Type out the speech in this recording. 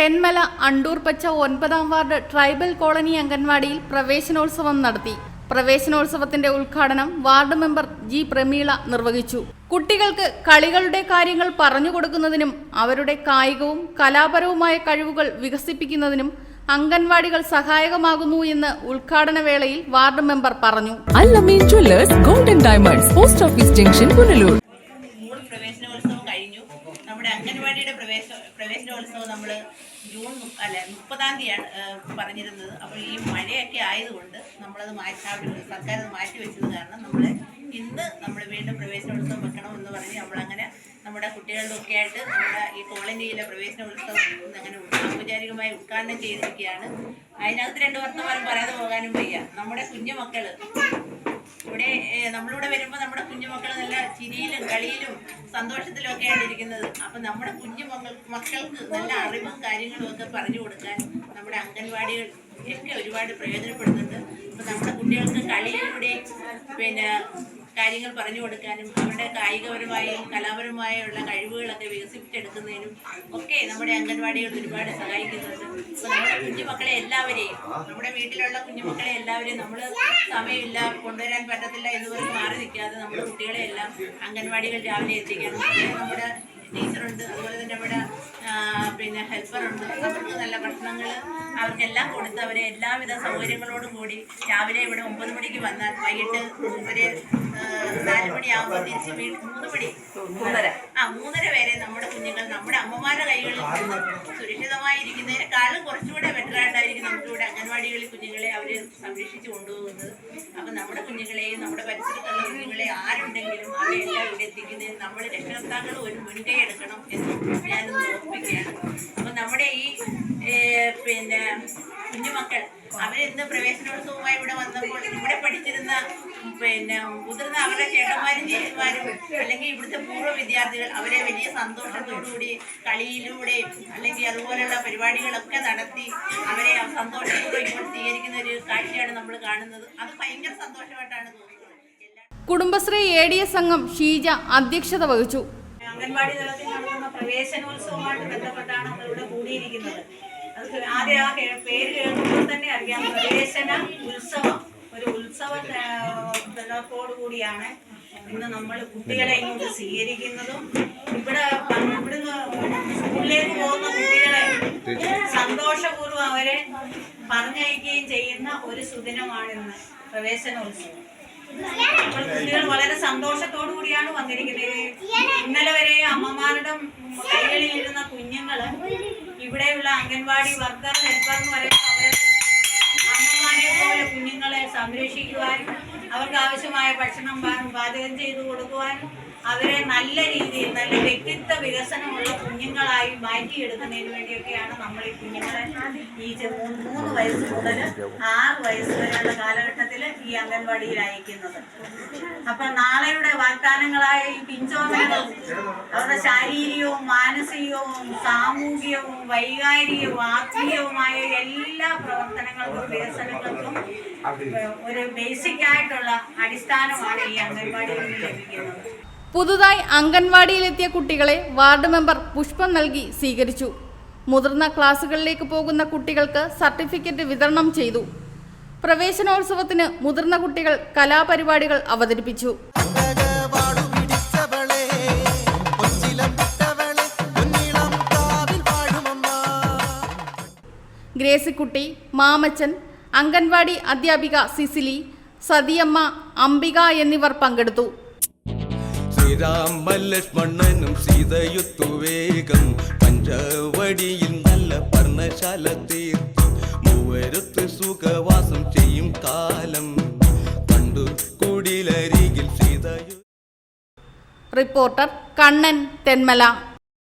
തെന്മല അണ്ടൂർപ്പച്ച ഒൻപതാം ward tribal colony അംഗൻവാടിയിൽ പ്രവേശനോത്സവം നടത്തി. പ്രവേശനോത്സവത്തിന്റെ ഉദ്ഘാടനം വാർഡ് മെമ്പർ ജി പ്രമീള നിർവഹിച്ചു. കുട്ടികൾക്ക് കളികളുടെ കാര്യങ്ങൾ പറഞ്ഞു കൊടുക്കുന്നതിനും അവരുടെ കായികവും കലാപരവുമായ കഴിവുകൾ വികസിപ്പിക്കുന്നതിനും അംഗൻവാടികൾ സഹായകമാകുന്നു എന്ന് ഉദ്ഘാടന വേളയിൽ വാർഡ് മെമ്പർ പറഞ്ഞു. Golden diamonds post office junction Punalur. പ്രവേശനോത്സവം നമ്മുടെ അംഗൻവാടിയുടെ പ്രവേശ പ്രവേശനോത്സവം നമ്മൾ ജൂൺ അല്ല മുപ്പതാം തീയതിയാണ് പറഞ്ഞിരുന്നത്. അപ്പോൾ ഈ മഴയൊക്കെ ആയതുകൊണ്ട് നമ്മളത് മാറ്റി അവിടെ സർക്കാർ അത് മാറ്റി വെച്ചത് കാരണം നമ്മൾ ഇന്ന് നമ്മൾ വീണ്ടും പ്രവേശനോത്സവം വെക്കണം എന്ന് പറഞ്ഞ് നമ്മളങ്ങനെ നമ്മുടെ കുട്ടികളിലൊക്കെ ആയിട്ട് നമ്മുടെ ഈ കോളനിയിലെ പ്രവേശനോത്സവം അങ്ങനെ ഔപചാരികമായി ഉദ്ഘാടനം ചെയ്തിരിക്കുകയാണ്. അതിനകത്ത് രണ്ട് വർത്തമാനം പറയാതെ പോകാനും വയ്യ. നമ്മുടെ കുഞ്ഞു മക്കൾ ഇവിടെ നമ്മളിവിടെ വരുമ്പോൾ നമ്മുടെ കുഞ്ഞുമക്കൾ നല്ല ചിരിയിലും കളിയിലും സന്തോഷത്തിലും ഒക്കെയാണ് ഇരിക്കുന്നത്. അപ്പൊ നമ്മുടെ കുഞ്ഞു മക്കൾ മക്കൾക്ക് നല്ല അറിവും കാര്യങ്ങളും ഒക്കെ പറഞ്ഞു കൊടുക്കാൻ നമ്മുടെ അംഗൻവാടികൾ ഒക്കെ ഒരുപാട് പ്രയോജനപ്പെടുന്നുണ്ട്. അപ്പൊ നമ്മുടെ കുട്ടികൾക്ക് കളിയിലൂടെ പിന്നെ കാര്യങ്ങൾ പറഞ്ഞു കൊടുക്കാനും അവരുടെ കായികപരമായും കലാപരമായുള്ള കഴിവുകളൊക്കെ വികസിപ്പിച്ചെടുക്കുന്നതിനും ഒക്കെ നമ്മുടെ അംഗൻവാടികൾ ഒരുപാട് സഹായിക്കുന്നുണ്ട്. നമ്മുടെ കുഞ്ഞുമക്കളെ എല്ലാവരെയും നമ്മുടെ വീട്ടിലുള്ള കുഞ്ഞുമക്കളെ എല്ലാവരെയും നമ്മൾ സമയമില്ല കൊണ്ടുവരാൻ പറ്റത്തില്ല എന്ന് പറഞ്ഞ് മാറി നിൽക്കാതെ നമ്മുടെ കുട്ടികളെ എല്ലാം അംഗൻവാടികൾ രാവിലെ എത്തിക്കണം. നമ്മുടെ ടീച്ചറുണ്ട് അതുപോലെ തന്നെ ഇവിടെ പിന്നെ ഹെൽപ്പറുണ്ട്. അവർക്ക് നല്ല ഭക്ഷണങ്ങൾ അവർക്കെല്ലാം കൊടുത്ത് അവരെ എല്ലാവിധ സൗകര്യങ്ങളോടും കൂടി രാവിലെ ഇവിടെ ഒമ്പത് മണിക്ക് വന്നാൽ വൈകിട്ട് ഒരു നാല് മണിയാകുമ്പോൾ തിരിച്ച് വീട്ടിൽ മൂന്ന് മണി മൂന്നര. ആ മൂന്നര വരെ നമ്മുടെ കുഞ്ഞുങ്ങൾ നമ്മുടെ അമ്മമാരുടെ കൈകളിൽ സുരക്ഷിതമായിരിക്കുന്നതിനേക്കാളും കുറച്ചുകൂടെ ബെറ്റർ ആയിട്ടായിരിക്കും നമുക്കിവിടെ അംഗൻവാടികളിൽ കുഞ്ഞുങ്ങളെ അവർ സംരക്ഷിച്ചു കൊണ്ടുപോകുന്നത്. അപ്പം നമ്മുടെ കുഞ്ഞുങ്ങളെയും നമ്മുടെ പരിസരത്തുള്ള ആരുണ്ടെങ്കിലും അവരെല്ലാം ഇവിടെ എത്തിക്കുന്നതിന് നമ്മൾ രക്ഷകർത്താക്കൾ ഒരു മുൻകൈ എടുക്കണം എന്ന് ഞാനൊന്ന് ഓർമ്മിക്കുകയാണ് അപ്പം നമ്മുടെ ഈ പിന്നെ കുഞ്ഞുമക്കൾ അവരിന്ന് പ്രവേശനോത്സവമായി ഇവിടെ വന്നപ്പോൾ ഇവിടെ പഠിച്ചിരുന്ന പിന്നെ മുതിർന്ന അവരുടെ ചേട്ടന്മാരും ചേച്ചിമാരും അല്ലെങ്കിൽ ഇവിടുത്തെ പൂർവ വിദ്യാർത്ഥികൾ അവരെ വലിയ സന്തോഷത്തോടുകൂടി കളിയിലൂടെയും അല്ലെങ്കിൽ അതുപോലെയുള്ള പരിപാടികളൊക്കെ നടത്തി അവരെ സന്തോഷത്തോടെ ഇങ്ങോട്ട് സ്വീകരിക്കുന്ന ഒരു കാഴ്ചയാണ് നമ്മൾ കാണുന്നത്. അത് ഭയങ്കര സന്തോഷമായിട്ടാണ് തോന്നുന്നത്. കുടുംബശ്രീ എ ഡി എസ് അംഗം ഷീജ അധ്യക്ഷത വഹിച്ചു. അംഗൻവാടി തലത്തിൽ നടക്കുന്ന പ്രവേശനോത്സവമായിട്ട് ബന്ധപ്പെട്ടാണ് നമ്മൾ ഇവിടെ കൂടിയിരിക്കുന്നത്. അത് ആദ്യം ആ പേര് കേൾക്കുമ്പോൾ തന്നെ അറിയാം. പ്രവേശന ഉത്സവം. ഒരു ഉത്സവ തിളക്കോട് കൂടിയാണ് ഇന്ന് നമ്മൾ കുട്ടികളെ ഇങ്ങോട്ട് സ്വീകരിക്കുന്നതും. ഇവിടെ ഇവിടുന്ന് സ്കൂളിലേക്ക് പോകുന്ന കുട്ടികളെ സന്തോഷപൂർവം അവരെ പറഞ്ഞയക്കുകയും ചെയ്യുന്ന ഒരു സുദിനമാണിന്ന് പ്രവേശനോത്സവം. കുട്ടികൾ വളരെ സന്തോഷത്തോടു കൂടിയാണ് വന്നിരിക്കുന്നത്. ഇന്നലെ വരെ അമ്മമാരുടെ കൈകളിൽ ഇരുന്ന കുഞ്ഞുങ്ങൾ ഇവിടെയുള്ള അംഗൻവാടി വർക്കർ ഹെൽപ്പർ എന്ന് പറയുന്ന അവരെ അമ്മമാരെ കുഞ്ഞുങ്ങളെ സംരക്ഷിക്കുവാനും അവർക്ക് ആവശ്യമായ ഭക്ഷണം പാചകം ചെയ്തു കൊടുക്കുവാനും അവരെ നല്ല രീതിയിൽ നല്ല വ്യക്തിത്വ വികസനമുള്ള കുഞ്ഞുങ്ങളായി മാറ്റിയെടുക്കുന്നതിന് വേണ്ടിയൊക്കെയാണ് നമ്മൾ ഈ കുഞ്ഞുങ്ങളെ ഈ മൂന്ന് വയസ്സ് മുതൽ ആറ് വയസ്സ് വരെയുള്ള കാലഘട്ടത്തിൽ ഈ അംഗൻവാടിയിൽ അയക്കുന്നത്. അപ്പൊ നാളെയുടെ വാഗ്ദാനങ്ങളായ ഈ പിഞ്ചോമനകൾ അവരുടെ ശാരീരികവും മാനസികവും സാമൂഹികവും വൈകാരികവും ആത്മീയവുമായ എല്ലാ പ്രവർത്തനങ്ങൾക്കും വികസനങ്ങൾക്കും ഒരു ബേസിക് ആയിട്ടുള്ള അടിസ്ഥാനമാണ് ഈ അംഗൻവാടിയിൽ ലഭിക്കുന്നത്. പുതുതായി അംഗൻവാടിയിലെത്തിയ കുട്ടികളെ വാർഡ് മെമ്പർ പുഷ്പം നൽകി സ്വീകരിച്ചു. മുതിർന്ന ക്ലാസുകളിലേക്ക് പോകുന്ന കുട്ടികൾക്ക് സർട്ടിഫിക്കറ്റ് വിതരണം ചെയ്തു. പ്രവേശനോത്സവത്തിന് മുതിർന്ന കുട്ടികൾ കലാപരിപാടികൾ അവതരിപ്പിച്ചു. ഗ്രേസിക്കുട്ടി മാമച്ചൻ അംഗൻവാടി അധ്യാപിക സിസിലി സതിയമ്മ അംബിക എന്നിവർ പങ്കെടുത്തു. ശ്രീരാമ ലക്ഷ്മണനും സീതയുത്തു വേഗം പഞ്ചവടിയിൽ നല്ല പർണശാല തീർത്തു. മൂവരുത്ത് സുഖവാസം ചെയ്യും കാലം. കണ്ടു കുടിലരികിൽ സീതയു റിപ്പോർട്ടർ കണ്ണൻ തെന്മല.